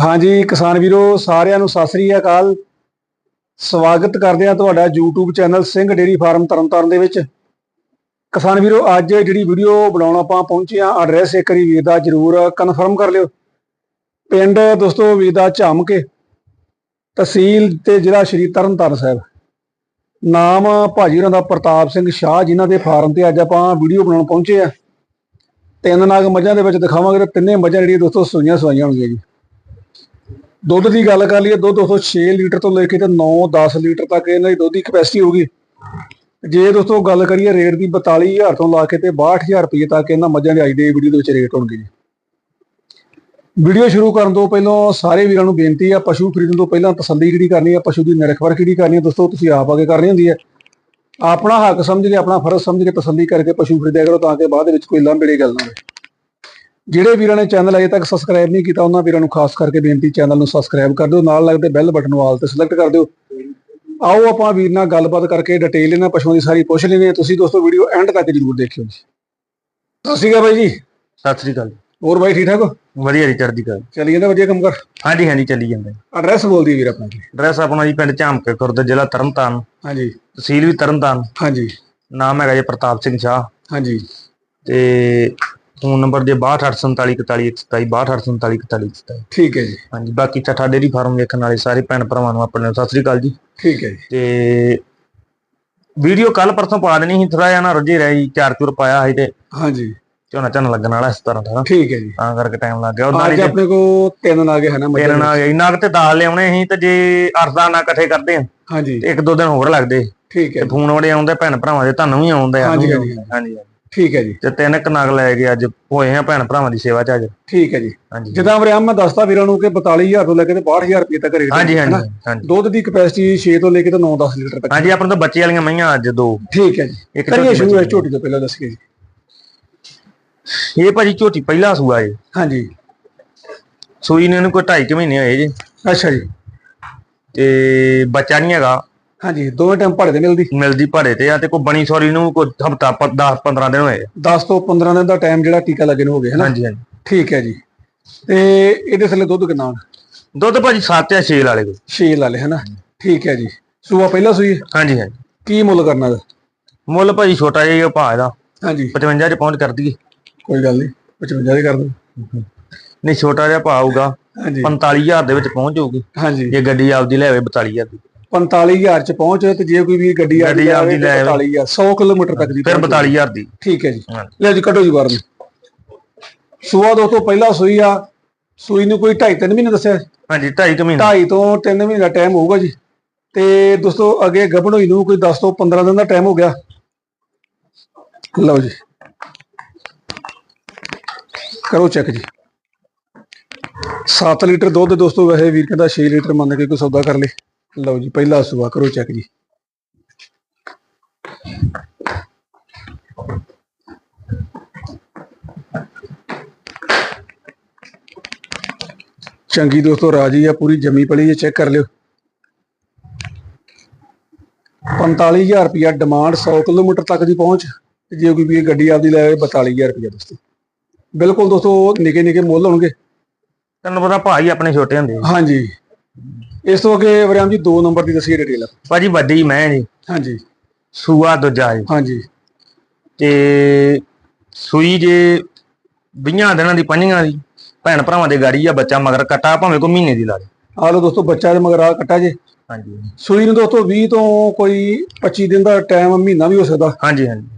ਹਾਂਜੀ, ਕਿਸਾਨ ਵੀਰੋ, ਸਾਰਿਆਂ ਨੂੰ ਸਤਿ ਸ੍ਰੀ ਅਕਾਲ। ਸਵਾਗਤ ਕਰਦੇ ਆ ਤੁਹਾਡਾ YouTube channel Singh dairy farm Tarn Taran ਦੇ ਵਿੱਚ। ਕਿਸਾਨ ਵੀਰੋ, ਅੱਜ ਜਿਹੜੀ ਵੀਡੀਓ ਬਣਾਉਣ ਆਪਾਂ ਪਹੁੰਚੇ ਆ ਐਡਰੈਸ ਇੱਕ ਵਾਰੀ ਵੀਰ ਦਾ ਜਰੂਰ ਕਨਫਰਮ ਕਰ ਲਿਓ। ਪਿੰਡ ਦੋਸਤੋ ਵੀਰ ਦਾ ਝਾਮ ਕੇ ਤਹਿਸੀਲ ਤੇ ਜ਼ਿਲ੍ਹਾ ਸ਼੍ਰੀ ਤਰਨਤਾਰਨ ਸਾਹਿਬ। ਨਾਮ ਭਾਜੀ ਹੋਰਾਂ ਦਾ ਪ੍ਰਤਾਪ ਸਿੰਘ ਸ਼ਾਹ, ਜਿਨ੍ਹਾਂ ਦੇ ਫਾਰਮ ਤੇ ਅੱਜ ਆਪਾਂ ਵੀਡੀਓ ਬਣਾਉਣ ਪਹੁੰਚੇ ਆ ਤਿੰਨ ਨਾਗ ਮੱਝਾਂ ਦੇ ਵਿੱਚ ਦਿਖਾਵਾਂਗੇ ਤੇ ਤਿੰਨੇ ਮੱਝਾਂ ਜਿਹੜੀਆਂ ਦੋਸਤੋ ਸੂਈਆਂ ਸਵਾਈਆਂ ਹੋਣਗੀਆਂ ਜੀ। ਦੁੱਧ ਦੀ ਗੱਲ ਕਰ ਲਈਏ, ਦੁੱਧ ਦੋਸਤੋ 6 ਲੀਟਰ ਤੋਂ ਲੈ ਕੇ ਤੇ 9-10 ਲੀਟਰ ਤੱਕ ਇਹਨਾਂ ਦੀ ਦੁੱਧ ਦੀ ਕਪੈਸਿਟੀ ਹੋਊਗੀ। ਜੇ ਦੋਸਤੋ ਗੱਲ ਕਰੀਏ ਰੇਟ ਦੀ 42000 ਤੋਂ ਲਾ ਕੇ ਤੇ 62000 ਰੁਪਏ ਤੱਕ ਇਹਨਾਂ ਮੱਝਾਂ ਦੇ ਅੱਜ ਦੇ ਵੀਡੀਓ ਦੇ ਵਿੱਚ ਰੇਟ ਹੋਣਗੇ ਜੀ। ਵੀਡੀਓ ਸ਼ੁਰੂ ਕਰਨ ਤੋਂ ਪਹਿਲਾਂ ਸਾਰੇ ਵੀਰਾਂ ਨੂੰ ਬੇਨਤੀ ਆ, ਪਸ਼ੂ ਖਰੀਦਣ ਤੋਂ ਪਹਿਲਾਂ ਤਸੱਲੀ ਕਿਹੜੀ ਕਰਨੀ ਆ, ਪਸ਼ੂ ਦੀ ਨਿਰਖਵਰ ਕਿਹੜੀ ਕਰਨੀ ਆ, ਦੋਸਤੋ ਤੁਸੀਂ ਆਪ ਆਗੇ ਕਰਨੀ ਹੁੰਦੀ ਹੈ ਆਪਣਾ ਹੱਕ ਸਮਝ ਕੇ, ਆਪਣਾ ਫਰਜ਼ ਸਮਝ ਕੇ ਤਸੱਲੀ ਕਰਕੇ ਪਸ਼ੂ ਖਰੀਦਿਆ ਕਰੋ ਤਾਂ ਕਿ ਬਾਅਦ ਦੇ ਵਿੱਚ ਕੋਈ ਲਾਂਭੇੜੀ ਗੱਲ ਨਾ ਹੋਵੇ। ਜਿਹੜੇ ਵੀਰਾਂ ਨੇ ਚੈਨਲ ਅਜੇ ਤੱਕ ਸਬਸਕ੍ਰਾਈਬ ਨਹੀਂ ਕੀਤਾ ਉਹਨਾਂ ਵੀਰਾਂ ਨੂੰ ਖਾਸ ਕਰਕੇ ਬੇਨਤੀ ਚੈਨਲ ਨੂੰ ਸਬਸਕ੍ਰਾਈਬ ਕਰ ਦਿਓ ਨਾਲ ਲੱਗਦੇ ਬੈਲ ਬਟਨ ਨੂੰ ਆਲ ਤੇ ਸਿਲੈਕਟ ਕਰ ਦਿਓ। ਆਓ ਆਪਾਂ ਵੀਰ ਨਾਲ ਗੱਲਬਾਤ ਕਰਕੇ ਡਿਟੇਲ ਇਹਨਾਂ ਪਸ਼ੂਆਂ ਦੀ ਸਾਰੀ ਪੁੱਛ ਲੈਣੀ ਹੈ। ਤੁਸੀਂ ਦੋਸਤੋ ਵੀਡੀਓ ਐਂਡ ਤੱਕ ਜਰੂਰ ਦੇਖਿਓ ਜੀ। ਸਤਿ ਸ਼੍ਰੀ ਅਕਾਲ ਬਾਈ ਜੀ। ਸਤਿ ਸ੍ਰੀ ਅਕਾਲ। ਹੋਰ ਬਾਈ ਠੀਕ ਠਾਕ ਹੋ? ਵਧੀਆ ਜੀ ਚੜ੍ਹਦੀ ਕਲਾ। ਚੱਲੀ ਜਾਂਦਾ ਵਧੀਆ ਕੰਮ ਕਰ? ਹਾਂਜੀ ਹਾਂਜੀ ਚੱਲੀ ਜਾਂਦਾ। ਐਡਰੈਸ ਬੋਲ ਦੀ ਵੀਰ ਆਪਣਾ ਜੀ। ਐਡਰੈਸ ਆਪਣਾ ਜੀ ਪਿੰਡ ਝਾਮਕੇ ਖੁਰਦ ਜ਼ਿਲ੍ਹਾ ਤਰਨਤਾਰਨ। ਹਾਂਜੀ। ਤਹਿਸੀਲ ਵੀ ਤਰਨਤਾਰਨ। ਹਾਂਜੀ। ਨਾਮ ਹੈਗਾ ਜੀ ਪ੍ਰਤਾਪ ਸਿੰਘ ਸ਼ਾਹ। ਹਾਂਜੀ। ਤੇ ਫੋਨ ਨੰਬਰ ਜੇ 6248471727 ਠੀਕ ਹੈ ਜੀ। ਹਾਂਜੀ ਬਾਕੀ ਠਾਠਾ ਡੇਰੀ ਫਾਰਮ ਵੇਖਣ ਵਾਲੇ ਸਾਰੇ ਭੈਣ ਭਰਾਵਾਂ ਨੂੰ ਆਪਣੇ ਸਤਿ ਸ੍ਰੀ ਅਕਾਲ ਜੀ। ਠੀਕ ਹੈ ਜੀ। ਤੇ ਵੀਡੀਓ ਕੱਲ ਪਰਸੋਂ ਪਾ ਦੇਣੀ ਸੀ ਥੋੜਾ ਜਿਹਾ ਨਾ ਰੁੱਝੇ ਰਹਿ ਚਾਰ ਚੂਰ ਪਾਇਆ ਸੀ ਤੇ ਹਾਂਜੀ। ਝੋਨਾ ਝੋਨਾ ਲੱਗਣ ਵਾਲਾ ਇਸ ਤਰ੍ਹਾਂ ਦਾ। ਠੀਕ ਹੈ ਜੀ। ਤਾਂ ਕਰਕੇ ਟਾਈਮ ਲੱਗ ਗਿਆ। ਅੱਜ ਨਹੀਂ ਆਪਣੇ ਕੋ ਤਿੰਨ ਨਾਗੇ ਦੇ। ਨਾ ਇੰਨਾ ਕੁ ਤੇ ਦਾਲ ਲਿਆਉਣੇ ਸੀ ਤੇ ਜੇ ਅਰਦਾ ਨਾ ਇਕੱਠੇ ਕਰਦੇ ਆ ਹਾਂਜੀ। ਤੇ ਇੱਕ ਦੋ ਦਿਨ ਹੋਰ ਲੱਗਦੇ। ਠੀਕ ਹੈ ਤੇ ਫੋਨ ਵੜੇ ਆਉਂਦੇ ਭੈਣ ਭਰਾਵਾਂ ਦੇ ਤੁਹਾਨੂੰ ਵੀ ਆਉਂਦੇ ਆ। ਹਾਂਜੀ, ਹਾਂਜੀ। ਹਾਂਜੀ। ਠੀਕ ਹੈ ਜੀ। ਤੇ ਤਿੰਨ ਕੁ ਨਗ ਲੈ ਕੇ ਅੱਜ ਹੋਏ ਆ ਭੈਣ ਭਰਾਵਾਂ ਦੀ ਸੇਵਾ ਚ ਅੱਜ। ਠੀਕ ਹੈ ਜੀ। ਹਾਂਜੀ। ਜਿੱਦਾਂ ਵਰਿਆਮ ਮੈਂ ਦੱਸਦਾ ਵੀਰਾਂ ਨੂੰ ਕਿ 42000 ਤੋਂ ਲੈ ਕੇ ਤੇ 62000 ਰੁਪਏ ਤੱਕ ਰੇਟ ਹਾਂਜੀ। ਹਾਂਜੀ ਦੁੱਧ ਦੀ ਕਪੈਸਿਟੀ 6 ਤੋਂ ਲੈ ਕੇ ਤੇ 9-10 ਲੀਟਰ ਤੱਕ। ਹਾਂਜੀ ਆਪਣੇ ਤਾਂ ਬੱਚੇ ਵਾਲੀਆਂ ਮਈਆਂ ਅੱਜ ਦੋ। ਠੀਕ ਹੈ ਜੀ। ਇੱਕ ਕਰੀਏ ਸ਼ੁਰੂ ਹੈ। ਝੋਟੀ ਤੋਂ ਪਹਿਲਾਂ ਦੱਸੀਏ ਜੀ। ਇਹ ਭਾਜੀ ਝੋਟੀ ਪਹਿਲਾ ਸੂਆ ਏ ਹਾਂਜੀ। ਸੂਈ ਨੇ ਇਹਨੂੰ ਕੋਈ 2.5 ਮਹੀਨੇ ਹੋਏ ਜੀ। ਅੱਛਾ ਜੀ। ਤੇ ਬੱਚਾ ਨਹੀਂ ਹੈਗਾ। ਹਾਂਜੀ ਦੋਵੇਂ ਟਾਈਮ ਭਾੜੇ ਤੇ ਮਿਲਦੀ। ਮਿਲਦੀ ਭਾੜੇ ਤੇ ਆ ਤੇ ਕੋਈ ਬਣੀ ਸੌਰੀ ਨੂੰ ਕੋਈ ਹਫਤਾ 10 15 ਦਿਨ ਹੋਏ। ਆ। 10 ਤੋਂ 15 ਦਿਨ ਦਾ ਟਾਈਮ ਜਿਹੜਾ ਟੀਕਾ ਲੱਗੇ ਨੂੰ ਹੋ ਗਿਆ ਹੈ ਨਾ? ਹਾਂਜੀ ਹਾਂਜੀ। ਠੀਕ ਹੈ ਜੀ। ਤੇ ਇਹਦੇ ਥੱਲੇ ਦੁੱਧ ਕਿੰਨਾ ਹੁਣ? ਦੁੱਧ ਭਾਜੀ 7 ਜਾਂ 6 ਵਾਲੇ ਕੋਲ 6 ਲਾ ਲੇ ਹੈ ਨਾ? ਠੀਕ ਹੈ ਜੀ। ਸੂਆ ਪਹਿਲਾਂ ਸੂਈ। ਹਾਂਜੀ ਹਾਂਜੀ। ਕੀ ਮੁੱਲ ਕਰਨਾ ਦਾ ਮੁੱਲ ਭਾਜੀ ਛੋਟਾ ਜਿਹਾ ਹੀ ਭਾਅ ਦਾ ਹਾਂਜੀ। 55 ਚ ਪਹੁੰਚ ਕਰ ਦਈਏ। ਕੋਈ ਗੱਲ ਨਹੀਂ 55 ਦੇ ਕਰ ਦੋ। ਨਹੀਂ ਛੋਟਾ ਜਿਹਾ ਭਾਅ ਆਊਗਾ। ਹਾਂਜੀ। 45000 ਦੇ ਵਿੱਚ ਪਹੁੰਚ ਜਾਊਗੀ। ਹਾਂਜੀ। ਜੇ ਗੱਡੀ ਆਪਦੀ ਲੈ ਆਵੇ 42000 ਦੀ। 45000 ਚ ਪਹੁੰਚ ਤੇ ਜੇ ਕੋਈ ਵੀ ਗੱਡੀ ਗੱਡੀ ਆਪਦੀ ਲੈ ਆਵੇ। 45000 100 ਕਿਲੋਮੀਟਰ ਤੱਕ ਦੀ ਫਿਰ ਪਹੁੰਚ 42000 ਦੀ। ਠੀਕ ਹੈ ਜੀ। ਲੈ ਜੀ ਕੱਢੋ ਜੀ ਬਾਹਰ ਨੂੰ। ਸੂਆ ਦੋ ਤੋਂ ਪਹਿਲਾਂ ਸੂਈ ਆ। ਸੂਈ ਨੂੰ ਕੋਈ 2.5 3 ਮਹੀਨੇ ਦੱਸਿਆ। ਹਾਂਜੀ 2.5 ਕੁ ਮਹੀਨੇ। 2.5 ਤੋਂ 3 ਮਹੀਨੇ ਦਾ ਟਾਈਮ ਹੋਊਗਾ ਜੀ। ਤੇ ਦੋਸਤੋ ਅੱਗੇ ਗੱਭਣੋਈ ਨੂੰ ਕੋਈ 10 ਤੋਂ 15 ਦਿਨ ਦਾ ਟਾਈਮ ਹੋ ਗਿਆ। ਲਓ ਜੀ। ਕਰੋ ਚੈੱਕ ਜੀ। 7 ਲੀਟਰ ਦੁੱਧ ਦੋਸਤੋ ਵੈਸੇ ਵੀਰ ਕਹਿੰਦਾ 6 ਲੀਟਰ ਮੰਨ ਕੇ ਕੋਈ ਸੌਦਾ ਕਰ ਲੇ। ਲਓ ਜੀ ਪਹਿਲਾ ਸੂਆ ਕਰੋ ਚੈੱਕ ਜੀ। ਚੰਗੀ ਦੋਸਤੋ ਰਾਜੀ ਆ ਪੂਰੀ ਜੰਮੀ ਪਲੀ ਹੈ ਚੈੱਕ ਕਰ ਲਿਓ। 45000 ਰੁਪਿਆ ਡਿਮਾਂਡ 100 ਕਿਲੋਮੀਟਰ ਤੱਕ ਦੀ ਪਹੁੰਚ ਤੇ ਜੇ ਕੋਈ ਵੀ ਗੱਡੀ ਆਪਦੀ ਲੈ ਆਵੇ 42000 ਰੁਪਿਆ ਦੋਸਤੋ। ਬਿਲਕੁਲ ਦੋਸਤੋ ਨਿੱਕੇ ਨਿੱਕੇ ਮੁੱਲ ਹੋਣਗੇ। ਤੈਨੂੰ ਪਤਾ ਹੀ ਆਪਣੇ ਛੋਟੇ ਹੁੰਦੇ। ਹਾਂਜੀ। ਇਸ ਤੋਂ ਅੱਗੇ ਵਰਿਆਮ ਜੀ 2 ਨੰਬਰ ਦੀ ਦੱਸੀਏ ਡਿਟੇਲ। ਭਾਜੀ ਵੱਡੀ ਮੈਂ ਜੀ। ਹਾਂਜੀ। ਸੂਆ ਦੂਜਾ ਜੀ। ਹਾਂਜੀ। ਤੇ ਸੂਈ ਜੇ 20 ਦਿਨਾਂ ਦੀ ਪੰਜੀਆਂ ਦੀ ਭੈਣ ਭਰਾਵਾਂ ਦੇ ਗਾੜੀ ਆ ਬੱਚਾ ਮਗਰ ਕਟਾ ਭਾਵੇਂ ਕੋਈ ਮਹੀਨੇ ਦੀ ਲਾ ਦੇ। ਆ ਲਓ ਦੋਸਤੋ ਬੱਚਾ ਦੇ ਮਗਰ ਆ ਕੱਟਾ ਜੇ। ਹਾਂਜੀ। ਸੂਈ ਨੂੰ ਦੋਸਤੋ 20 ਤੋਂ ਕੋਈ 25 ਦਿਨ ਦਾ ਟਾਈਮ ਮਹੀਨਾ ਵੀ ਹੋ ਸਕਦਾ। ਹਾਂਜੀ ਹਾਂਜੀ।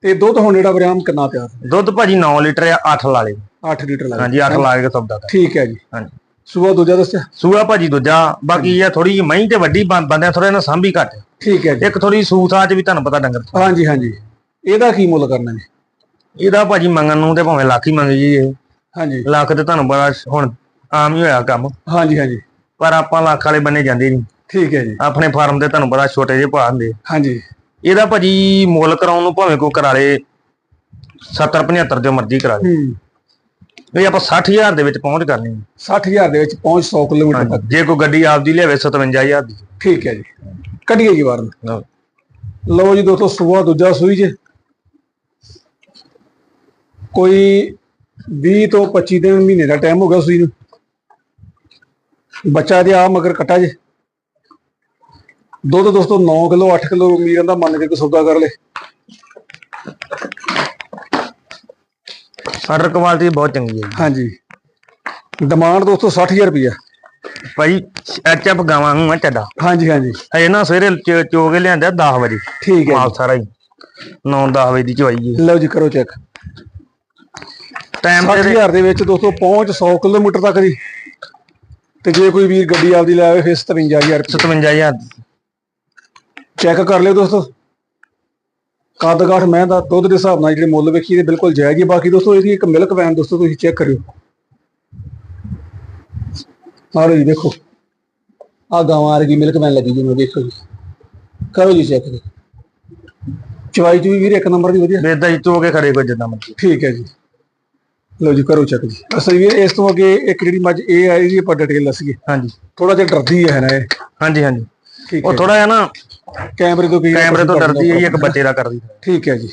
ਤੇ ਦੁੱਧ ਹੁਣ ਜਿਹੜਾ ਵਰਿਆਮ ਕਿੰਨਾ ਪਿਆ? ਦੁੱਧ ਭਾਜੀ 9 ਲੀਟਰ ਆ 8 ਲਾ ਲੇ 8 ਲੀਟਰ ਲੱਗ ਹਾਂਜੀ 8 ਲਾ ਕੇ ਸੌਦਾ ਕਰ ਠੀਕ ਹੈ ਜੀ। ਹਾਂਜੀ। ਸੂਆ ਦੂਜਾ ਦੱਸਿਆ? ਸੂਆ ਭਾਜੀ ਦੂਜਾ ਬਾਕੀ ਇਹ ਥੋੜੀ ਜਿਹੀ ਮਹੀਂ ਤੇ ਵੱਡੀ ਬੰਦਿਆਂ ਥੋੜਾ ਨਾ ਸਾਂਭੀ ਘੱਟ। ਠੀਕ ਹੈ ਜੀ। ਇੱਕ ਥੋੜੀ ਸੂਥਾ ਚ ਵੀ ਤੁਹਾਨੂੰ ਪਤਾ ਡੰਗਰ ਹਾਂਜੀ ਹਾਂਜੀ। ਇਹਦਾ ਕੀ ਮੁੱਲ ਕਰਨਾ ਜੀ? ਇਹਦਾ ਭਾਜੀ ਮੰਗਣ ਨੂੰ ਤੇ ਭਾਵੇਂ ਲੱਖ ਹੀ ਮੰਗ ਜੀ ਇਹ। ਹਾਂਜੀ। ਲੱਖ ਤੇ ਤੁਹਾਨੂੰ ਬੜਾ ਹੁਣ ਆਮ ਹੀ ਹੋਇਆ ਕੰਮ। ਹਾਂਜੀ ਹਾਂਜੀ। ਪਰ ਆਪਾਂ ਲੱਖ ਵਾਲੇ ਬੰਨੇ ਜਾਂਦੇ ਨਹੀਂ। ਠੀਕ ਹੈ ਜੀ। ਆਪਣੇ ਫਾਰਮ ਦੇ ਤੁਹਾਨੂੰ ਬੜਾ ਛੋਟੇ ਜਿਹੇ ਭਾਅ ਹੁੰਦੇ ਹਾਂਜੀ। ਇਹਦਾ ਭਾਜੀ ਮੁੱਲ ਕਰਾਉਣ ਨੂੰ ਭਾਵੇਂ ਕੋਈ ਕਰਾ ਲੇ 70 75 ਜੋ ਮਰਜ਼ੀ ਕਰਾ ਲੇ। ਇਹ ਆਪਾਂ 60000 ਦੇ ਵਿੱਚ ਪਹੁੰਚ ਕਰਨੀ ਹੈ। 60000 ਦੇ ਵਿੱਚ ਪਹੁੰਚ 100 ਕਿਲੋਮੀਟਰ ਤੱਕ। ਜੇ ਕੋਈ ਗੱਡੀ ਆਪਦੀ ਲਿਆਵੇ 57000 ਦੀ। ਠੀਕ ਹੈ ਜੀ। ਕੱਢੀਏ ਜੀ ਬਾਹਰ ਨੂੰ। ਲਓ। ਜੀ ਦੋਸਤੋ ਸੂਆ ਦੂਜਾ ਸੂਈ ਜੇ। ਕੋਈ 20 ਤੋਂ 25 ਦਿਨ ਮਹੀਨੇ ਦਾ ਟਾਈਮ ਹੋ ਗਿਆ ਸੂਈ ਨੂੰ। ਬੱਚਾ ਦੇ ਆ ਮਗਰ ਕਟਾ ਜੇ। ਦੁੱਧ ਦੋਸਤੋ 9 ਕਿਲੋ 8 ਕਿਲੋ ਉਮੀਦ ਦਾ ਮੰਨ ਕੇ ਕੋਈ ਸੌਦਾ ਕਰ ਲੇ। ਆਰਡਰ ਕੁਆਲਿਟੀ ਬਹੁਤ ਚੰਗੀ ਹੈ ਜੀ। ਹਾਂਜੀ। ਡਿਮਾਂਡ ਦੋਸਤੋ 60000 ਰੁਪਇਆ ਭਾਈ ਐਚਐਫ ਗਾਵਾਂ ਨੂੰ ਆ ਚੱਡਾ ਹਾਂਜੀ ਹਾਂਜੀ। ਹਜੇ ਨਾ ਸਵੇਰੇ ਚ- ਚੋ ਕੇ ਲਿਆਂਦਾ 10 ਵਜੇ। ਠੀਕ ਹੈ ਮਾਲ ਸਾਰਾ ਹੀ। 9-10 ਵਜੇ ਦੀ ਚਵਾਈ ਹੈ। ਜੀ। ਲਓ ਜੀ ਕਰੋ ਚੈੱਕ ਟਾਈਮ ਤੇ 60000 ਦੇ ਵਿੱਚ ਦੋਸਤੋ ਪਹੁੰਚ 100 ਕਿਲੋਮੀਟਰ ਤੱਕ ਦੀ। ਤੇ ਜੇ ਕੋਈ ਵੀਰ ਗੱਡੀ ਆਪਦੀ ਲੈ ਆਵੇ ਫਿਰ 57000 ਰੁਪਏ 57000 ਚੈੱਕ ਕਰ ਲਿਓ ਦੋਸਤੋ। ਕੱਦ ਕਾਠ ਮੈਂ ਦਾ ਦੁੱਧ ਦੇ ਹਿਸਾਬ ਨਾਲ ਜਿਹੜੇ ਮੁੱਲ ਵੇਖੀ ਤੇ ਬਿਲਕੁਲ ਜਾਇਜ਼ ਹੀ। ਬਾਕੀ ਦੋਸਤੋ ਇਹਦੀ ਇੱਕ ਮਿਲਕ ਵੈਨ ਦੋਸਤੋ ਤੁਸੀਂ ਚੈੱਕ ਕਰਿਓ। ਆਹ ਜੀ ਦੇਖੋ। ਆ ਗਾਵਾਂ ਆ ਰਹੀ ਮਿਲਕ ਵੈਨ ਲੱਗੀ ਜੀ ਮੈਂ ਵੇਖੋ ਜੀ। ਕਰੋ ਜੀ ਚੈੱਕ ਚਵਾਈ ਚੂਈ ਵੀਰ ਇੱਕ ਨੰਬਰ ਦੀ ਵਧੀਆ। ਵੇਦਾ ਜੀ ਚੋ ਕੇ ਖੜੇ ਕੋਈ ਜਿੱਦਾਂ ਮਰਜ਼ੀ। ਠੀਕ ਹੈ ਜੀ। ਲਓ ਜੀ ਕਰੋ ਚੈੱਕ ਜੀ। ਅਸਲ ਵੀਰ ਇਸ ਤੋਂ ਅੱਗੇ ਇੱਕ ਜਿਹੜੀ ਮੱਝ ਇਹ ਆਈ ਜੀ ਆਪਾਂ ਡਿਟੇਲ ਹਾਂਜੀ। ਥੋੜਾ ਜਿਹਾ ਡਰਦੀ ਹੈ ਨਾ ਇਹ। ਹਾਂਜੀ ਹਾਂਜੀ। ਉਹ ਥੋੜਾ ਜਿਹਾ ਨਾ ਕੈਮਰੇ ਤੋਂ ਕੀ ਕੈਮਰੇ ਤੋਂ ਡਰਦੀ ਹੈ ਇੱਕ ਬੱਚੇ ਦਾ ਕਰਦੀ ਠੀਕ ਹੈ ਜੀ।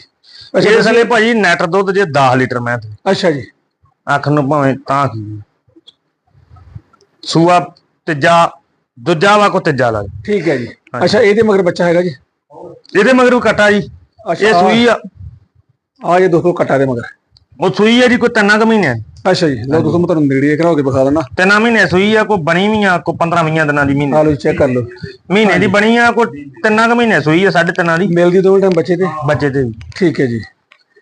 ਇਹ ਥਲੇ ਭਾਜੀ ਨੈਟ ਦੁੱਧ ਜੇ 10 ਲੀਟਰ ਮੈਂ ਤੇ ਅੱਛਾ ਜੀ। ਅੱਖ ਨੂੰ ਭਾਵੇਂ ਤਾਂ ਕੀ ਸੂਆ ਤੀਜਾ ਦੂਜਾ ਵਾ ਕੋ ਤੀਜਾ ਲਾ ਠੀਕ ਹੈ ਜੀ। ਅੱਛਾ ਇਹਦੇ ਮਗਰ ਬੱਚਾ ਹੈਗਾ ਜੀ? ਇਹਦੇ ਮਗਰੂ ਕਟਾ ਜੀ। ਇਹ ਸੂਈ ਆ। ਆ ਜੇ ਦੋਸਤੋ ਕਟਾ ਦੇ ਮਗਰ। ਉਹ ਸੂਈ ਆ ਜੀ ਕੋਈ ਤਿੰਨਾਂ ਕੁ ਮਹੀਨੇ। ਅੱਛਾ ਜੀ ਲਓ ਦੋਸਤੋ ਮੈਂ ਤੁਹਾਨੂੰ ਨੇੜੇ ਕਰਾ ਕੇ ਵਿਖਾ ਦਿੰਦਾ। ਤਿੰਨਾਂ ਮਹੀਨੇ ਸੂਈ ਆ ਕੋਈ ਬਣੀ ਵੀ ਆ ਕੋਈ 15 20 ਦਿਨਾਂ ਦੀ ਮਹੀਨੇ। ਆ ਲਓ ਚੈੱਕ ਕਰ ਲਓ। ਮਹੀਨੇ ਦੀ ਬਣੀ ਆ ਕੋਈ ਤਿੰਨਾਂ ਕੁ ਮਹੀਨੇ ਸੂਈ ਆ ਸਾਢੇ ਤਿੰਨਾਂ ਦੀ। ਮਿਲਦੀ ਦੋਵੇਂ ਟਾਈਮ ਬੱਚੇ ਤੇ ਬੱਚੇ ਤੇ। ਠੀਕ ਹੈ ਜੀ।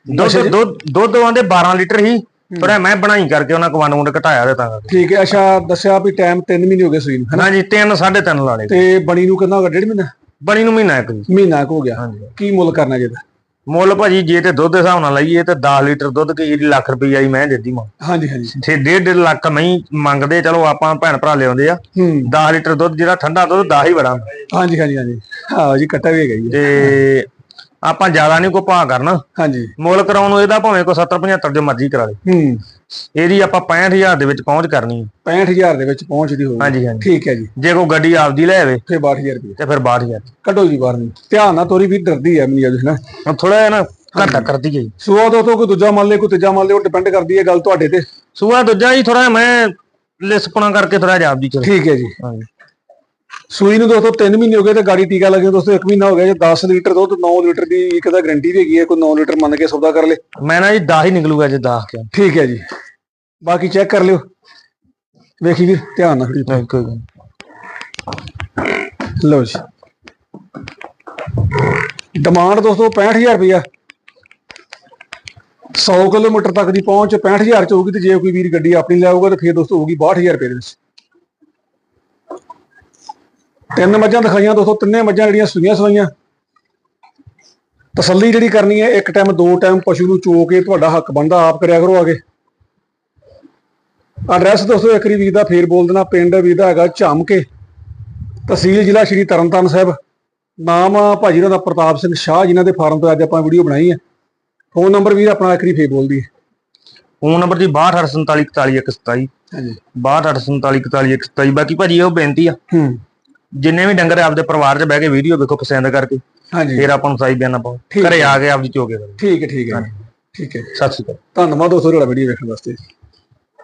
ਦੁੱਧ ਦੁੱਧ ਦੁੱਧ ਆਂਦੇ 12 ਲੀਟਰ ਹੀ ਥੋੜਾ ਮੈਂ ਬਣਾਈ ਕਰਕੇ ਉਹਨਾਂ ਕੋ ਵੰਡ ਵੰਡ ਘਟਾਇਆ ਦੇ ਤਾਂ ਠੀਕ ਹੈ ਅੱਛਾ ਦੱਸਿਆ ਵੀ ਟਾਈਮ 3 ਮਹੀਨੇ ਹੋ ਗਏ ਸੂਈ ਨੂੰ ਹਾਂਜੀ 3 3.5 ਲਾ ਲਏ। ਤੇ ਬਣੀ ਨੂੰ ਕਿੰਨਾ ਹੋ ਗਿਆ ਡੇਢ ਮਹੀਨਾ? ਬਣੀ ਨੂੰ ਮਹੀਨਾ ਇੱਕ। ਮਹੀਨਾ ਕੁ ਹੋ ਗਿਆ। ਕੀ ਮੁੱਲ ਕਰਨਾ ਜੀ ਇਹਦਾ? ਮੁੱਲ ਭਾਜੀ ਜੇ ਤੇ ਦੁੱਧ ਦੇ ਹਿਸਾਬ ਨਾਲ ਲਈਏ ਤੇ 10 ਲੀਟਰ ਦੁੱਧ ਕੀ ਲੱਖ ਰੁਪਈਆ ਹੀ ਮੈਂ ਦਿੱਤੀ ਮਾਂ। ਹਾਂਜੀ ਹਾਂਜੀ। ਤੇ 1.5 ਲੱਖ ਮੈਂ ਮੰਗਦੇ ਚਲੋ ਆਪਾਂ ਭੈਣ ਭਰਾ ਲਿਆਉਂਦੇ ਆ। ਹੂੰ। 10 ਲੀਟਰ ਦੁੱਧ ਜਿਹੜਾ ਠੰਡਾ ਦੁੱਧ 10 ਹੀ ਬੜਾ ਹਾਂਜੀ ਹਾਂਜੀ ਹਾਂਜੀ। ਹਾਂ ਜੀ ਕੱਟਾ ਵੀ ਹੈਗਾ ਜੀ ਤੇ ਆਪਾਂ ਜ਼ਿਆਦਾ ਨਹੀਂ ਕੋ ਭਾਅ ਕਰਨਾ। ਹਾਂਜੀ। ਮੁੱਲ ਕਰਾਉਣ ਨੂੰ ਇਹਦਾ ਭਾਵੇਂ ਕੋ 70 75 ਜੋ ਮਰਜ਼ੀ ਕਰਾ ਲੇ। ਹੂੰ। ਇਹਦੀ ਆਪਾਂ 65000 ਦੇ ਵਿੱਚ ਪਹੁੰਚ ਕਰਨੀ ਹੈ। 65000 ਦੇ ਵਿੱਚ ਪਹੁੰਚਦੀ ਹੋਊਗੀ। ਹਾਂਜੀ ਹਾਂਜੀ। ਠੀਕ ਹੈ ਜੀ। ਜੇ ਕੋਈ ਗੱਡੀ ਆਪਦੀ ਲੈ ਆਵੇ ਫੇ 62000 ਰੁਪਏ। ਤੇ ਫਿਰ 62000 ਕੱਢੋ ਜੀ ਬਾਹਰ ਨੂੰ। ਧਿਆਨ ਨਾਲ ਤੋਰੀ ਵੀ ਡਰਦੀ ਹੈ ਮੈਨੂੰ ਅੱਜ ਨਾ ਥੋੜਾ ਜਿਹਾ ਨਾ ਘਾਟਾ ਕਰਦੀ ਹੈ ਜੀ। ਸੂਆ ਦੋਸਤੋ ਕੋਈ ਦੂਜਾ ਮੰਨ ਲੇ ਕੋਈ ਤੀਜਾ ਮੰਨ ਲੇ ਉਹ ਡਿਪੈਂਡ ਕਰਦੀ ਹੈ ਗੱਲ ਤੁਹਾਡੇ ਤੇ। ਸੂਆ ਦੂਜਾ ਹੀ ਥੋੜਾ ਮੈਂ ਲਿਸਪਣਾ ਕਰਕੇ ਥੋੜਾ ਜਿਹਾ ਆਪਦੀ ਚਲੋ। ਠੀਕ ਹੈ ਜੀ। ਹਾਂਜੀ। ਸੂਈ ਨੂੰ ਦੋਸਤੋ 3 ਮਹੀਨੇ ਹੋ ਗਏ ਤੇ ਗਾੜੀ ਟੀਕਾ ਲੱਗੇ ਦੋਸਤੋ 1 ਮਹੀਨਾ ਹੋ ਗਿਆ ਜੇ 10 ਲੀਟਰ ਦੁੱਧ 9 ਲੀਟਰ ਦੀ ਇੱਕ ਦਾ ਗਾਰੰਟੀ ਵੀ ਹੈਗੀ ਹੈ ਕੋਈ 9 ਲੀਟਰ ਮੰਨ ਕੇ ਸੌਦਾ ਕਰ ਲੇ। ਮੈਂ ਨਾ ਜੀ 10 ਹੀ ਨਿਕਲੂਗਾ ਜੇ 10 ਕਿਹਾ ਠੀਕ ਹੈ ਜੀ। ਬਾਕੀ ਚੈੱਕ ਕਰ ਲਿਓ। ਵੇਖੀ ਵੀਰ ਧਿਆਨ ਨਾਲ ਖੜੀ ਕੋਈ ਨੀ। ਲਓ ਜੀ। ਡਿਮਾਂਡ ਦੋਸਤੋ 65000 ਰੁਪਇਆ 100 ਕਿਲੋਮੀਟਰ ਤੱਕ ਦੀ ਪਹੁੰਚ 65000 ਚ ਹੋਊਗੀ ਤੇ ਜੇ ਕੋਈ ਵੀਰ ਗੱਡੀ ਆਪਣੀ ਲੈ ਆਊਗਾ ਤਾਂ ਫਿਰ ਦੋਸਤੋ ਹੋਊਗੀ 62000 ਰੁਪਏ ਦੇ ਵਿੱਚ। ਤਿੰਨ ਮੱਝਾਂ ਦਿਖਾਈਆਂ ਦੋਸਤੋ ਤਿੰਨੇ ਮੱਝਾਂ ਜਿਹੜੀਆਂ ਸੂਈਆਂ ਸਵਾਈਆਂ। ਤਸੱਲੀ ਜਿਹੜੀ ਕਰਨੀ ਹੈ ਇੱਕ ਟਾਈਮ ਦੋ ਟਾਈਮ ਪਸ਼ੂ ਨੂੰ ਚੋ ਕੇ ਤੁਹਾਡਾ ਹੱਕ ਬਣਦਾ ਆਪ ਕਰਿਆ ਕਰੋ ਆਗੇ ਐਡਰੈਸ ਦੋਸਤੋ ਇੱਕ ਵਾਰੀ ਦਾ ਫੇਰ ਬੋਲ ਦੇਣਾ ਪਿੰਡ ਵੀਰ ਦਾ ਹੈਗਾ ਝਾਮਕੇ। ਤਹਿਸੀਲ ਜ਼ਿਲ੍ਹਾ ਸ਼੍ਰੀ ਤਰਨਤਾਰਨ ਸਾਹਿਬ। ਨਾਮ ਭਾਜੀ ਦਾ ਪ੍ਰਤਾਪ ਸਿੰਘ ਸ਼ਾਹ ਜਿਨ੍ਹਾਂ ਦੇ ਫਾਰਮ ਤੋਂ ਅੱਜ ਆਪਾਂ ਵੀਡੀਓ ਬਣਾਈ ਹੈ। ਫੋਨ ਨੰਬਰ ਵੀਰ ਆਪਣਾ ਇੱਕ ਵਾਰੀ ਫੇਰ ਬੋਲ ਦਈਏ। ਫੋਨ ਨੰਬਰ ਜੀ 6247414127 ਹਾਂਜੀ। 6247414127 ਬਾਕੀ ਭਾਜੀ ਉਹ ਬੇਨਤੀ ਆ। ਹੂੰ। ਜਿੰਨੇ ਵੀ ਡੰਗਰ ਆਪਦੇ ਪਰਿਵਾਰ 'ਚ ਬਹਿ ਕੇ ਵੀਡੀਓ ਵੇਖੋ ਪਸੰਦ ਕਰਕੇ ਹਾਂਜੀ। ਫਿਰ ਆਪਾਂ ਨੂੰ ਸਾਈ ਬਿਆਨਾ ਪਾਓ। ਘਰੇ ਆ ਕੇ ਚੋਕੇ ਕਰੋ। ਠੀਕ ਹੈ ਠੀਕ ਹੈ। ਠੀਕ ਹੈ। ਸਤਿ ਸ਼੍ਰੀ ਅਕਾਲ। ਧੰਨਵਾਦ ਦੋਸਤੋ ਤੁਹਾਡਾ ਵੀਡੀਓ ਵੇਖਣ ਵਾਸਤੇ।